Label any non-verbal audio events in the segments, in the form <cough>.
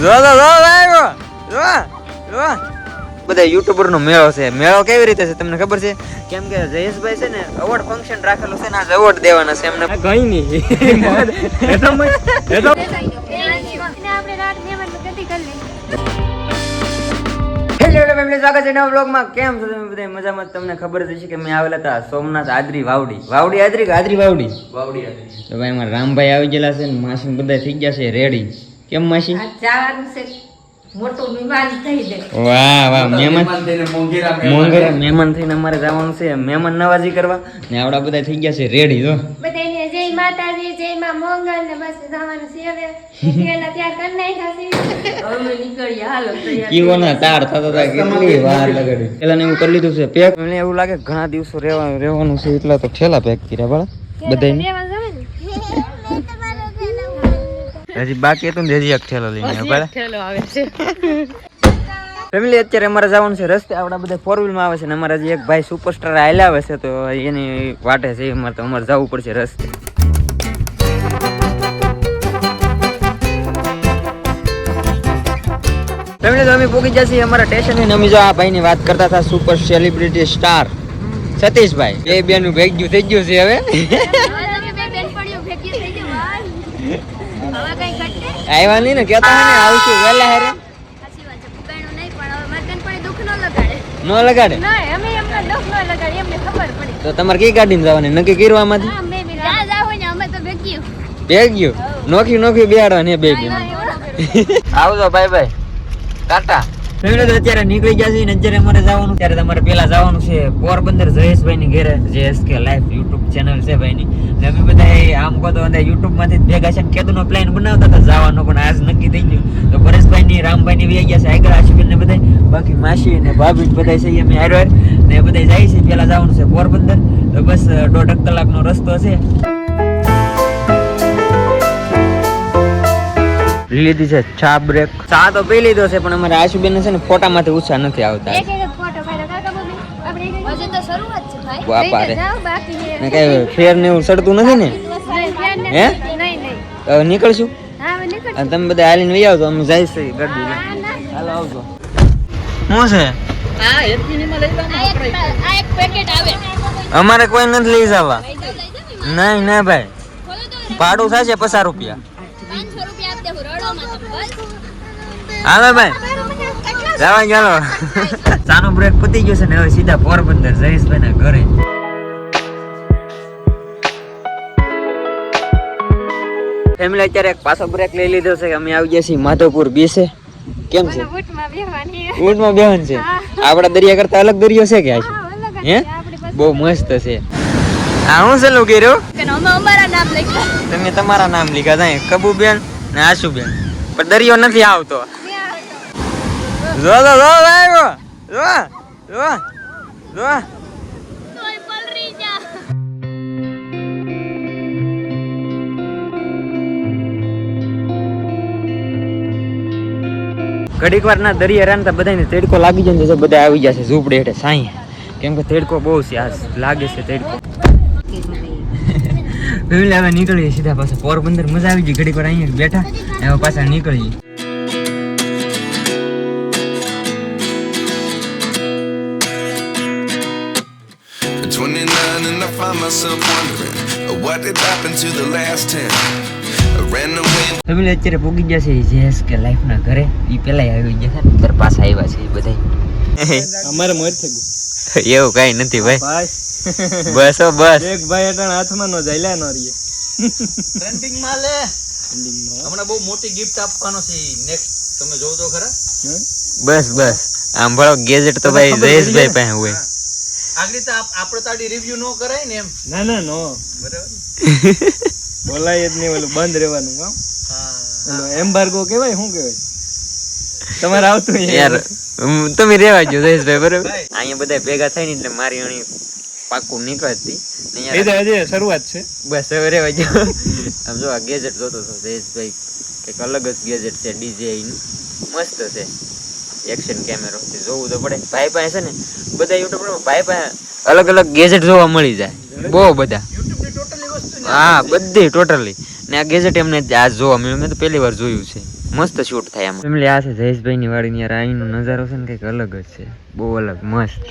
જો જો જો ભાઈ જો જો. બધા યુટ્યુબર નો મેળો છે. મેળો કેવી રીતે છે તમને ખબર છે? કેમ કે જયેશભાઈ છે ને અવોર્ડ ફંક્શન રાખેલું છે ને આજ અવોર્ડ દેવાના છે એમને. કઈ નહીં. <laughs> સ્વાગત છે નવા બ્લોગમાં કેમ છો તમે બધા? મજામાં તમને ખબર જ છે કે મેં આવેલા હતા સોમનાથ આદરી વાવડી. વાવડી આદરી કે આદરી વાવડી? વાવડી આદરી તો ભાઈ અમારા રામભાઈ આવી ગયેલા છે ને માસી બધા થઈ ગયા છે રેડી કેમ માસી? જવાનું છે. મોટું મહેમાન થઈ દે વાહ વાહ મહેમાન. મોંઘેરા મહેમાન થઈને અમારે જવાનું છે. મહેમાન નવાજી કરવા. ને આવડા બધા થઈ ગયા છે રેડી જો. બધાને જય માતાજી જય માં મોંગલ ને બસ જવાનું છે હવે. પેલા ત્યાર કરી નાખ્યા છે. અમે નીકળીએ. હાલો તૈયાર કીઓના તાર થતા હતા કેટલી વાર લગાડી. પેલા ને એવું કરી લીધું છે પેક. મને એવું લાગે ઘણા દિવસો રહેવાનું રહેવાનું છે એટલા તો ઠેલા પેક કર્યા બળા બધાય રહેવા જવે ને હજી બાકી હતું ને હજી એક ઠેલો લઈને આવે છે. ફેમિલી અત્યારે અમારે જવાનું છે રસ્તે. આપણા બધા ફોર વ્હીલમાં આવે છે ને અમારા હજી એક ભાઈ સુપરસ્ટાર આયલા આવે છે તો એની વાટે છે અમારે તો અમારે જવું પડશે રસ્તે. ફેમિલી તો અમે પૂગી જશે અમારા સ્ટેશન ને અમે જો આ ભાઈની વાત કરતા હતા સુપર સેલિબ્રિટી સ્ટાર સતીશભાઈ. એ બેનું ભેગ્યું થઈ ગયું છે હવે હવે તમે બે બેનપણીઓ ભેગી થઈ જાવ હવે કઈ ઘટે આવ્યા નહીં ને કેતા હે ને આવશું વેલા હારે. સાચી વાત છે પુગાણું નહીં પણ હવે મારી બેનપણી દુઃખ ન લગાડે. નો લગાડે? નહીં અમે એમને દુઃખ ન લગાડે એમને ખબર પડી. તો તમારે કઈ ગાડીને જવાની? નક્કી કરવામાંથી હા મેં બી જા જા હોય ને અમે તો ભેગી. ભેગ્યું? નોખી નોખી બેહાડવા ને બે આવજો ભાઈ ભાઈ ટાટા. તો અત્યારે નીકળી ગયા છે ને અત્યારે અમારે જવાનું, ત્યારે તમારે પેલા જવાનું છે પોરબંદર જયેશભાઈ ની ઘરે જેએસકે લાઈફ યુટ્યુબ ચેનલ છે ભાઈ ની ને અમે બધા આમ કહો તો યુટ્યુબમાંથી જ ભેગા છે કેતું નો પ્લાન બનાવતા હતા જવાનો, પણ આજ નક્કી થઈ ગયું. તો પરેશભાઈ ની રામભાઈ ની વી ગયા છે, આગળ આશુબેન ને બધા બાકી માસી ને ભાભી બધા છે, અમે હારો ને બધા જાય છે પેલા જવાનું છે પોરબંદર. તો બસ દોઢ કલાકનો રસ્તો છે. લીધી છે ચા બ્રેક ચા તો પી લીધો છે પણ અમારે આશુબેન છે ને ફોટામાંથી ઉત્સાહ નથી આવતા. એક એક ફોટો પાડો કાકા મમ્મી આપણે એક હજી તો શરૂઆત છે ભાઈ. બાપા રે કઈ ફેર ને એવું સડતું નથી ને? હે? નથી. નહીં નહીં. તો હવે નીકળશું? હા હવે નીકળ અને તમે બધા હાલીને વહી આવજો અમે જઈશ ગરબી. હાલો આવજો. શું છે? હા એરપીની માં લઈ આ એક આ એક પેકેટ આવે. અમારે કોઈ નથી લઈ જવા. લઈ લઈ. નહીં ના ભાઈ. ભાડું થશે પચાસ રૂપિયા પાંચસો રૂપિયા આપી દેવું રડો માં તમે બસ હાલો ભાઈ. જવા ચાલો <laughs> ચાનો બ્રેક પતી ગયો છે ને હવે સીધા પોરબંદર જયેશભાઈ ના ઘરે. ફેમિલી અત્યારે એક પાછો બ્રેક લઈ લીધો છે. કે અમે આવી ગયા છીએ માધવપુર બીસે કેમ છે? ઊંટમાં બેહન છે. આપડા દરિયા કરતા અલગ દરિયો છે કે આ હા હે? છે બહુ મસ્ત છે. આ હું સલું કર્યું કે અમે અમારા નામ લખ્યા. તમે તમારા નામ લીધા હતા કબુબેન? ને આશુબેન પણ દરિયો નથી આવતો. જો જો જો આવ્યો. જો જો જો ઘડીક વાર ના દરિયા રાંધતા બધાને તેડકો લાગી જાય છે બધા આવી જશે ઝૂંપડે હેઠે સાંઈ. કેમ કે તેડકો બહુ છે, આ લાગે છે તેડકો. પેલા હવે નીકળીએ સીધા પાછા પોરબંદર. મજા આવી ગઈ ઘડીક વાર અહીંયા બેઠા. હવે પાછા નીકળીએ. At 29 and I find myself wondering uh, what did happen to the last 10. I ran away family અત્યારે પૂગી ગયા છે જેસ કે લાઈફ ઘરે. એ પેલા આવી ગયા છે પાછા આવ્યા છે ઈ બધા <laughs> અમારે મોર થઈ ગયું. એવું કઈ નથી ભાઈ. ભાઈ. બસ બસ. એક ભાઈ અટાણ હાથમાં નો જાય નો રહીએ. ટ્રેન્ડિંગમાં લે. હમણાં બહુ મોટી ગિફ્ટ આપવાનો છે નેક્સ્ટ તમે જોવો તો ખરા બસ બસ. આમ ભળો ગેજેટ તો ભાઈ જયેશભાઈ પાસે હોય. આગળ તો આપ- આપણે તાડી રિવ્યુ નો કરાય ને એમ. ના ના નો. બરાબર. બોલાય જ નહીં ઓલું બંધ રહેવાનું કામ ઓલો એમ્બાર્ગો કહેવાય શું કહેવાય? તમારે આવતું યાર તમે રેવા જો જયેશભાઈ બરાબર? અહીંયા બધા ભેગા થાય ને એટલે મારી અણી પાકું નીકળતી. એ તો હજી શરૂઆત છે. બસ હવે રેવા જો આમ જો આ ગેજેટ જોતો હતો જયેશભાઈ કંઈક અલગ જ ગેજેટ છે ડીજે મસ્ત છે. એક્શન કેમેરો જોવું તો પડે. ભાઈ પાસે છે ને બધા યુટ્યુબ ભાઈ પાસે અલગ અલગ ગેજેટ જોવા મળી જાય. બહુ બધા. યુટ્યુબની ટોટલી વસ્તુ હા બધી. ટોટલી ને આ ગેજેટ એમને આ જોવા મળ્યું. મેં તો પહેલી વાર જોયું છે. મસ્ત શૂટ થાય આમાં ફેમિલી આ છે જયેશભાઈ ની વાડી યાર અહીંનો નજારો છે ને કંઈક અલગ જ છે. બહુ અલગ મસ્ત.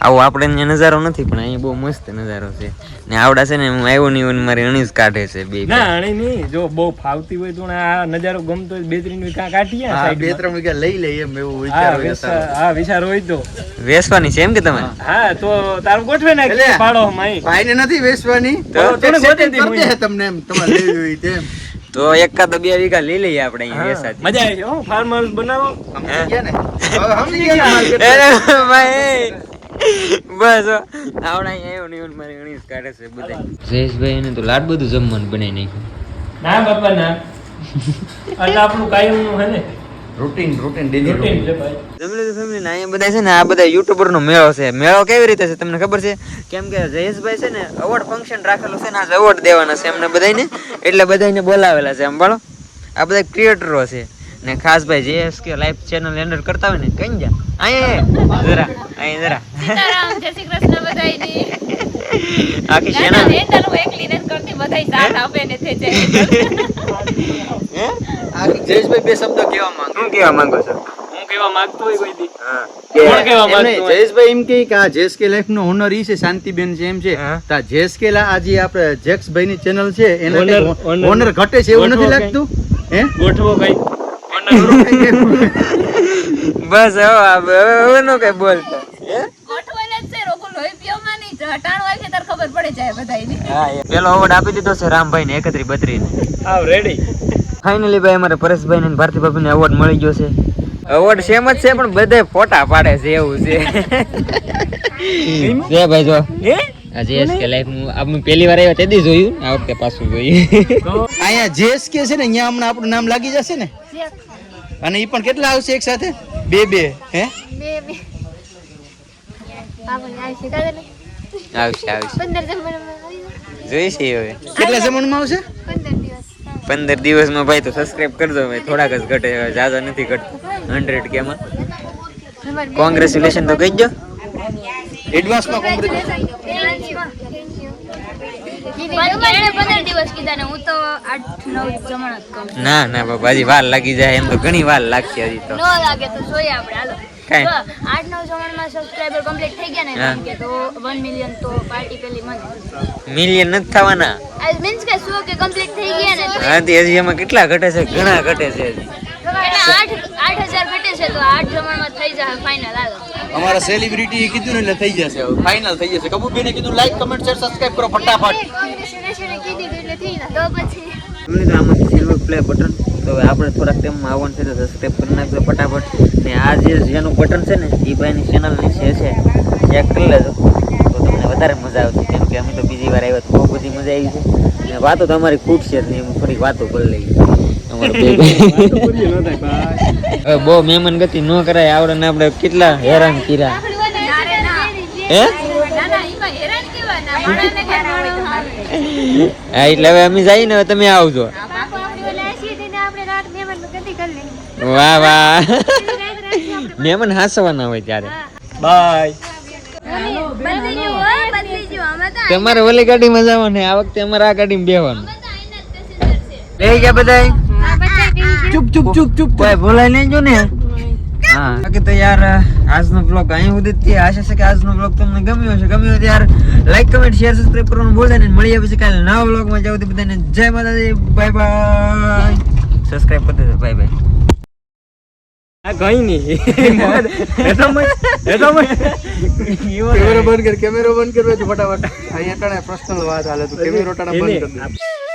આવો આપણે અહીંયા નજારો નથી પણ અહીંયા બહુ મસ્ત નજારો છે. ને આવડા છે ને હું આવ્યો નહીં હોય મારી અણીસ કાઢે છે બે ના અણી નહીં જો બહુ ફાવતી હોય તો આ નજારો ગમતો હોય બે ત્રણ વીઘા કાઢીએ બે ત્રણ વીઘા લઈ લઈએ એમ એવું વિચાર હોય હા વિચાર હોય તો. વેસવાની છે એમ કે તમે હા તો તારું ગોઠવે નાખ પાડો માઈ ભાઈને નથી વેસવાની તો દે તમને એમ તમારે લેવી હોય તેમ. તો એક કાં તો બે વીઘા લઈ લઈએ આપણે અહીંયા મજા આવી. હો ફાર્મ હાઉસ બનાવો સમજી ગયા ને. હવે સમજી ગયા અરે ભાઈ બસ આવડા નહીં હોય મારી અણીસ કાઢે છે બધા જયેશભાઈ એને તો લાડ બધું જમવાનું બનાવી નાખ્યું. ના બાપા ના. <laughs> એટલે આપણું કાયમનું હે ને? રૂટીન રૂટીન ડેલી રૂટીન છે ભાઈ. જમલે family ને અહીંયા બધા છે ને આ બધા યુટ્યુબર નો મેળો છે. મેળો કેવી રીતે છે તમને ખબર છે? કેમ કે જયેશભાઈ છે ને અવોર્ડ ફંક્શન રાખેલું છે ને આજ અવોર્ડ દેવાના છે એમને બધાને એટલે બધાને બોલાવેલા છે સંભાળો આ બધા ક્રિએટરો છે. ને ખાસ ભાઈ જેએસ કે લાઈફ ચેનલ એન્ડર કરતા હોય ને કઈ જા. અહીંયા જરા અહીંયા જરા. જય શ્રી કૃષ્ણ બધાયની. આખી ચેનલ એન્ડર હું એકલી ને કરતી, બધાય સાથ આપે ને તે જાય. આખી જયેશભાઈ બે શબ્દ કહેવા માંગે. શું કહેવા માંગો છો? હું કેવા માંગતો હોય કોઈ દી. હા. કોણ કેવા એમ નહીં, માંગતું હોય? જયેશભાઈ એમ કહે કે આ જેએસકે લાઈફ નો ઓનર ઈ છે શાંતિબેન છે એમ છે. હા. તો જેએસકે લા આજે આપણે જેક્સભાઈ ની ચેનલ છે એના ઓનર ઘટે છે એવું નથી લાગતું? હે? ગોઠવો કઈ બસ હવે હવે હવે નો કઈ બોલતા ગોઠવાયેલા જ છે, રોગો લોહી પીવામાં નહીં, હટાણું હોય છે ત્યારે ખબર પડી જાય બધાયને. પેલો અવોર્ડ આપી દીધો છે રામભાઈ ને એકત્રી બત્રી ને આવ રેડી ફાઇનલી ભાઈ અમારે પરેશભાઈ ને ભારતી ભાભી ને અવોર્ડ મળી ગયો છે. એવોર્ડ સેમ જ છે પણ બધે ફોટા પાડે છે એવું છે. છે ભાઈ જો. હે? લાઈફનું આપણે પહેલી વાર આવ્યા તેથી જોયું. આ વખતે પાછું જોયું. અહીંયા જેએસકે છે ને અહીંયા હમણાં આપણું નામ લાગી જશે ને. અને એ પણ કેટલા આવશે એક સાથે? બે બે હે? બે બે. આપણને આવશે આવશે. જોઈશે હવે. કેટલા જમણમાં આવશે? પંદર દિવસમાં ભાઈ તો સબસ્ક્રાઇબ કરજો ભાઈ થોડાક જ ઘટે જ્યાદા નથી ઘટતું. હંડ્રેડ કેમાં. કોંગ્રેચ્યુલેશન તો કહી દો. એડવાન્સમાં કીધા ને ના ના બાબા હજી વાર લાગી જાય એમ તો ઘણી વાર લાગશે હજી તો. ન લાગે તો જોઈએ આપણે હાલો. કાંઈ. આઠ નવ જમણમાં સબસ્ક્રાઇબર કમ્પ્લીટ થઈ ગયા ને એમ કે તો વન મિલિયન તો પાર્ટી પેલી મને. મિલિયન નથી થવાના. મીન્સ કે શું કે કમ્પ્લીટ થઈ ગયા ને તો હાથી હજી એમાં કેટલા ઘટે છે? ઘણા ઘટે છે હજી. અમારા સેલિબ્રિટી કીધું ને એટલે થઈ જશે હવે ફાઇનલ થઈ જશે. કબૂરબેને કીધું લાઈક કમેન્ટ શેર સબસ્ક્રાઇબ કરો ફટાફટ. કોંગ્રેચ્યુલેશન કીધું એટલે થઈ જાય. તો પછી? તમને તો આમાં સિલ્વર પ્લે બટન તો હવે આપણે થોડાક ટાઈમમાં આવવાનું છે તો સબસ્ક્રાઈબ કરી નાખજો ફટાફટ. ને આ જે જેનું બટન છે ને એ ભાઈની ચેનલની છે છે ચેક કરી લેજો. તો તમને વધારે મજા આવશે કેમ કે અમે તો બીજી વાર આવ્યા તો બહુ બધી મજા આવી છે. ને વાતો તમારી અમારી ખૂટશે જ નહીં ફરી વાતો કરી લઈએ. અમારે બે બોલીએ ન થાય ભાઈ. હવે બહુ મહેમાન ગતિ ન કરાય આવડે ને આપણે કેટલા હેરાન કર્યા. હે? હા? એટલે હવે અમે જઈએ ને હવે તમે આવજો. વાહ વાહ. મહેમાન હાસવાના હોય ત્યારે. બાય. તમારે ઓલી ગાડીમાં જવાનું ને આ વખતે અમારે આ ગાડીમાં બેવાનું બે ગયા બધા ચૂપ ચૂપ ચૂપ ચૂપ કોઈ બોલાય નહીં જો ને. હા. બાકી તો યાર આજનો બ્લોગ અહીં સુધી જ આશા છે કે આજનો બ્લોગ તમને ગમ્યો હશે. ગમ્યો તો યાર લાઈક કમેન્ટ શેર સબસ્ક્રાઇબ કરવાનું ભૂલતા નહીં. મળીએ પછી કાલે નવા બ્લોગમાં જાવ તો બધાને જય માતાજી. બાય બાય સબસ્ક્રાઇબ કરી દેજો બાય બાય આ કઈ નહીં. <laughs> કેમેરો બંધ કર કેમેરો બંધ કરવો છે <laughs> ફટાફટ. અહીંયા ટાણે પર્સનલ વાત હાલે તો કેમેરો ટાણે બંધ કરી દે.